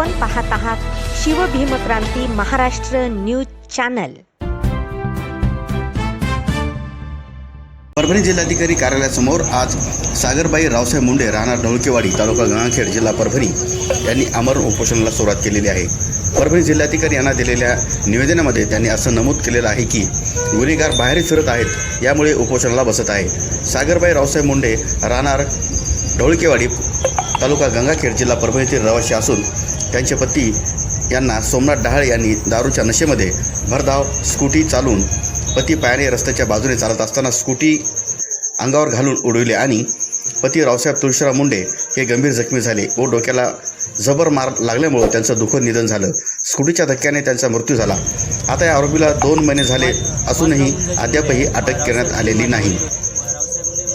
आपण पाहत आहात शिवभीमक्रांती महाराष्ट्र न्यूज चॅनल. परभणी जिल्हाधिकारी कार्यालयासमोर आज सागरबाई रावसाहेब मुंडे राहणार ढोळकेवाडी तालुका गंगाखेड जिल्हा परभणी यांनी अमरण उपोषणाला सुरुवात केलेली आहे. परभणी जिल्हाधिकारी यांना दिलेल्या निवेदनामध्ये त्यांनी असं नमूद केलेलं आहे की गुन्हेगार बाहेर फिरत आहेत यामुळे उपोषणाला बसत आहे. सागरबाई रावसाहेब मुंडे राहणार ढोळकेवाडी तालुका गंगाखेड जिल्हा परभणीतील रहिवासी असून त्यांचे पती यांना सोमनाथ डहाळे यांनी दारूच्या नशेमध्ये भरधाव स्कूटी चालून पती पायाने रस्त्याच्या बाजूने चालत असताना स्कूटी अंगावर घालून उडविले आणि पती रावसाहेब तुळशीराव मुंडे हे गंभीर जखमी झाले व डोक्याला जबर मार लागल्यामुळं त्यांचं दुःखद निधन झालं. स्कूटीच्या धक्क्याने त्यांचा मृत्यू झाला. आता या आरोपीला दोन महिने झाले असूनही अद्यापही अटक करण्यात आलेली नाही.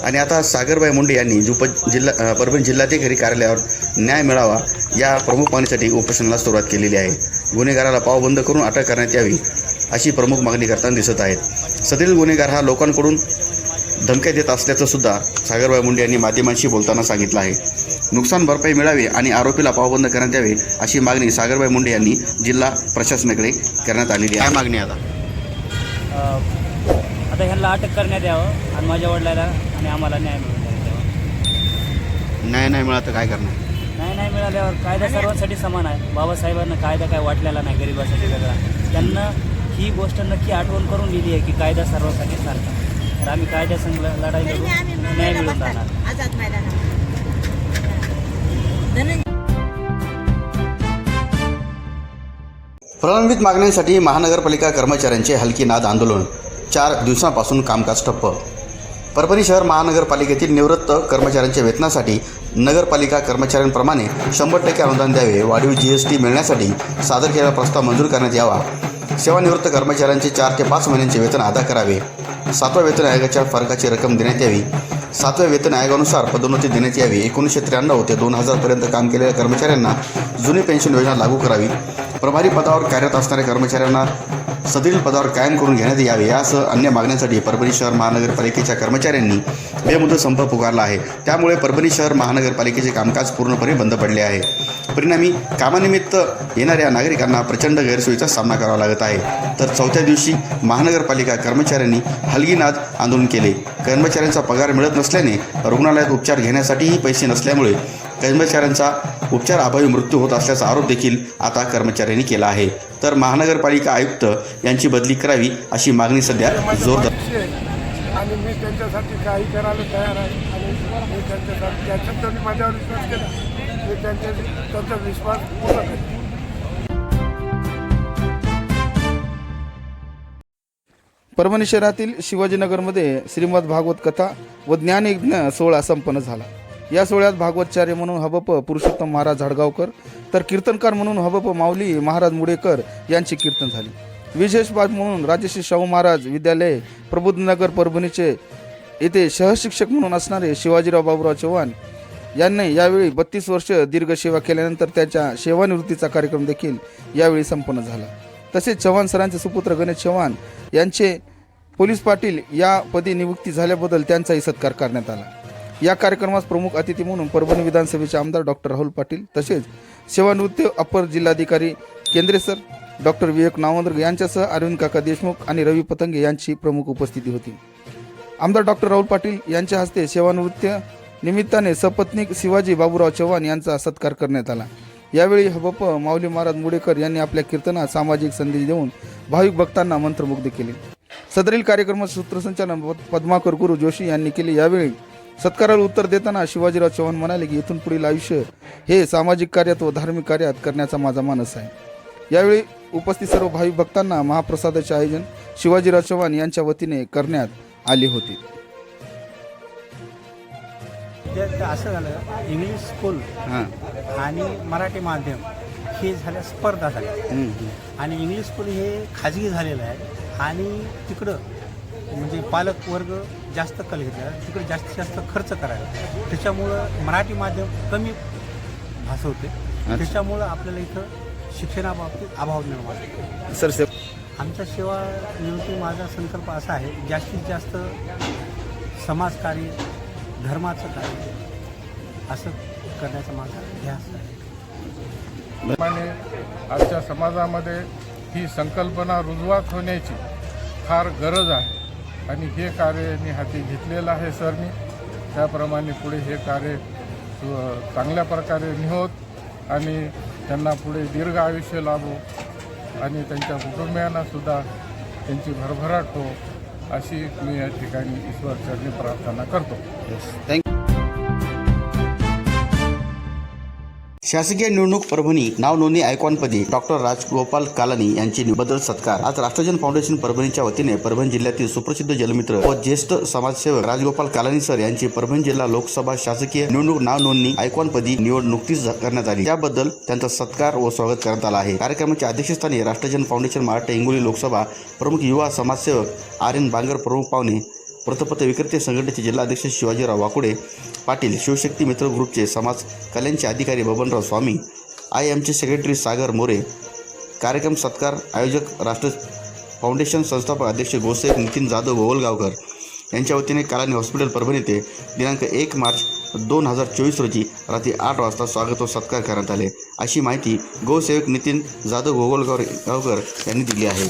आणि आता सागरबाई मुंडे यांनी जुप जिल्हा परभणी जिल्हाधिकारी कार्यालयावर न्याय मिळावा या प्रमुख मागणीसाठी उपोषणाला सुरुवात केलेली आहे. गुन्हेगाराला पावबंद करून अटक करण्यात यावी अशी प्रमुख मागणी करताना दिसत आहेत. सदरील गुन्हेगार हा लोकांकडून धमक्या देत असल्याचं सुद्धा सागरबाई मुंडे यांनी माध्यमांशी बोलताना सांगितलं आहे. नुकसान भरपाई मिळावी आणि आरोपीला पावबंद करण्यात यावे अशी मागणी सागरबाई मुंडे यांनी जिल्हा प्रशासनाकडे करण्यात आलेली आहे. मागणी आता? आता ह्यांना अटक करण्यात यावं आणि माझ्या वडिलाला आणि आम्हाला न्याय मिळून द्यावा न्याय नाही मिळाला तर काय करणार? न्याय नाही मिळाल्यावर कायदा सर्वांसाठी समान आहे. बाबासाहेबांना कायदा काय वाटलेला नाही गरिबासाठी वेगळा. त्यांना ही गोष्ट नक्की आठवण करून दिली आहे की कायदा सर्वांसाठी सारखा तर आम्ही कायद्यासंग ल- लढाई लढून न्याय मिळवून राहणार आझाद मैदानावर धनंजय प्रलंबित मागण्यांसाठी महानगरपालिका कर्मचाऱ्यांचे हलकी नाद आंदोलन. चार दिवसांपासून कामकाज ठप्प. परभणी शहर महानगरपालिकेतील निवृत्त कर्मचाऱ्यांच्या वेतनासाठी नगरपालिका कर्मचाऱ्यांप्रमाणे शंभर टक्के अनुदान द्यावे वाढीव जी एस टी मिळण्यासाठी सादर केलेला प्रस्ताव मंजूर करण्यात यावा. सेवानिवृत्त कर्मचाऱ्यांचे चार ते पाच महिन्यांचे वेतन अदा करावे. सातव्या वेतन आयोगाच्या फरकाची रक्कम देण्यात यावी. सातव्या वेतन आयोगानुसार पदोन्नती देण्यात यावी. एकोणीसशे त्र्याण्णव ते दोन हजारपर्यंत काम केलेल्या कर्मचाऱ्यांना जुनी पेन्शन योजना लागू करावी. प्रभारी पदावर कार्यरत असणाऱ्या कर्मचाऱ्यांना सदरील पदावर कायम करून घेण्यात यावे यासह अन्य मागण्यांसाठी परभणी शहर महानगरपालिकेच्या कर्मचाऱ्यांनी बेमुदत संप पुकारला आहे. त्यामुळे परभणी शहर महानगरपालिकेचे कामकाज पूर्णपणे बंद पडले आहे. परिणामी कामानिमित्त येणाऱ्या नागरिकांना प्रचंड गैरसोयीचा सामना करावा लागत आहे. तर चौथ्या दिवशी महानगरपालिका कर्मचाऱ्यांनी हलगीनाद आंदोलन केले. कर्मचाऱ्यांचा पगार मिळत नसल्याने रुग्णालयात उपचार घेण्यासाठीही पैसे नसल्यामुळे कर्मचाऱ्यांचा उपचार अभावी मृत्यू होत असल्याचा आरोप देखील आता कर्मचाऱ्यांनी केला आहे. तर महानगरपालिका आयुक्त यांची बदली करावी अशी मागणी सध्या जोरदार. आणि मी त्यांच्यासाठी काही करायला तयार आहे. आणि मी त्यांच्यासाठी त्याच्यात त्यांनी माझ्यावर विश्वास केला. मी त्यांच्या त्यांचा विश्वास पूर्ण करतो परभणी शहरातील शिवाजीनगरमध्ये श्रीमद भागवत कथा व ज्ञानयज्ञ सोहळा संपन्न झाला. या सोहळ्यात भागवतचार्य म्हणून हबप पुरुषोत्तम महाराज झाडगावकर तर कीर्तनकार म्हणून हबप माऊली महाराज मुडेकर यांची कीर्तन झाली. विशेष बाब म्हणून राजश्री शाहू महाराज विद्यालय प्रबुद्धनगर परभणीचे येथे सहशिक्षक म्हणून असणारे शिवाजीराव बाबूराव चव्हाण यांनी यावेळी बत्तीस वर्ष दीर्घ सेवा केल्यानंतर त्याच्या सेवानिवृत्तीचा कार्यक्रम देखील यावेळी संपन्न झाला. तसेच चव्हाण सरांचे सुपुत्र गणेश चव्हाण यांचे पोलीस पाटील या पदी नियुक्ती झाल्याबद्दल त्यांचाही सत्कार करण्यात आला. या कार्यक्रमास प्रमुख अतिथी म्हणून परभणी विधानसभेचे आमदार डॉक्टर राहुल पाटील तसेच सेवानिवृत्त अपर जिल्हाधिकारी केंद्रे सर डॉक्टर विवेक नावंदर यांच्यासह अरविंद काका देशमुख आणि रवी पतंगे यांची प्रमुख उपस्थिती होती. आमदार डॉक्टर राहुल पाटील यांच्या हस्ते सेवानिवृत्ती निमित्ताने सपत्नीक शिवाजी बाबूराव चव्हाण यांचा सत्कार करण्यात आला. यावेळी हबप माऊली महाराज मुडेकर यांनी आपल्या कीर्तनात सामाजिक संदेश देऊन भाविक भक्तांना मंत्रमुग्ध केले. सदरील कार्यक्रमात सूत्रसंचालन पद- पद्माकर गुरु जोशी यांनी केले. यावेळी सत्काराला उत्तर देताना शिवाजीराव चव्हाण म्हणाले की इथून पुढील आयुष्य हे सामाजिक कार्यात व धार्मिक कार्यात करण्याचा माझा मानस आहे. यावेळी उपस्थित सर्व भाविक भक्तांना महाप्रसादाचे आयोजन शिवाजीराव चव्हाण यांच्या वतीने करण्यात आले होते. असं झालं इंग्लिश स्कूल हां. आणि मराठी माध्यम हे झाल्या स्पर्धा झाल्या. आणि इंग्लिश स्कूल हे खाजगी झालेलं आहे. आणि तिकडं म्हणजे पालक वर्ग जास्त कल घेतला तिकडे जास्तीत जास्त खर्च करायला. त्याच्यामुळं मराठी माध्यम कमी भासवते. त्याच्यामुळं आपल्याला इथं शिक्षणाबाबतीत अभाव निर्माण होतो. सर से आमचा सेवा निवृत्ती माझा संकल्प असा आहे जास्तीत जास्त समाजकार्य धर्माचं कार्य असं करण्याचा माझा ध्यास आहे. आजच्या समाजामध्ये ही संकल्पना रुजवात होण्याची फार गरज आहे. आणि हे कार्य मी हाती घेतलेलं आहे सरनी त्याप्रमाणे पुढे हे कार्य सु- चांगल्या प्रकारे निहोत आणि त्यांना पुढे दीर्घ आयुष्य लाभो आणि त्यांच्या कुटुंबियांनासुद्धा त्यांची भरभराट हो अशी मी या ठिकाणी ईश्वरचरणी प्रार्थना करतो. थँक्यू शासकीय निवडणूक परभणी नाव नोंदणी आयकॉनपदी डॉक्टर राजगोपाल कालानी यांची बदल सत्कार. आज राष्ट्रजन फाउंडेशन परभणीच्या वतीने परभणी जिल्ह्यातील सुप्रसिद्ध जलमित्र व ज्येष्ठ समाजसेवक राजगोपाल कालानी सर यांची परभणी जिल्हा लोकसभा शासकीय निवडणूक नाव नोंदणी आयकॉनपदी निवड नुकतीच करण्यात आली. त्याबद्दल त्यांचा सत्कार व स्वागत करण्यात आला आहे. कार्यक्रमाच्या अध्यक्षस्थानी राष्ट्रजन फाउंडेशन महाराष्ट्र हिंगोली लोकसभा प्रमुख युवा समाजसेवक आर्यन बांगर प्रमुख पाहुणे वृत्तपत्र विक्रेते संघटनेचे जिल्हाध्यक्ष शिवाजीराव वाकुडे पाटील शिवशक्ती मित्र ग्रुपचे समाज कल्याणचे अधिकारी बबनराव स्वामी आय एमचे सेक्रेटरी सागर मोरे कार्यक्रम सत्कार आयोजक राष्ट्र फाउंडेशन संस्थापक अध्यक्ष गोसेख नितीन जाधव गोवलगावकर यांच्या वतीने कालानी हॉस्पिटल परभणी येथे दिनांक एक मार्च दोन हजार चोवीस रोजी रात्री आठ वाजता स्वागत व सत्कार करण्यात आले. अशी माहिती गोसेवक नितीन जाधव गोगोलगाव गावकर यांनी दिली आहे.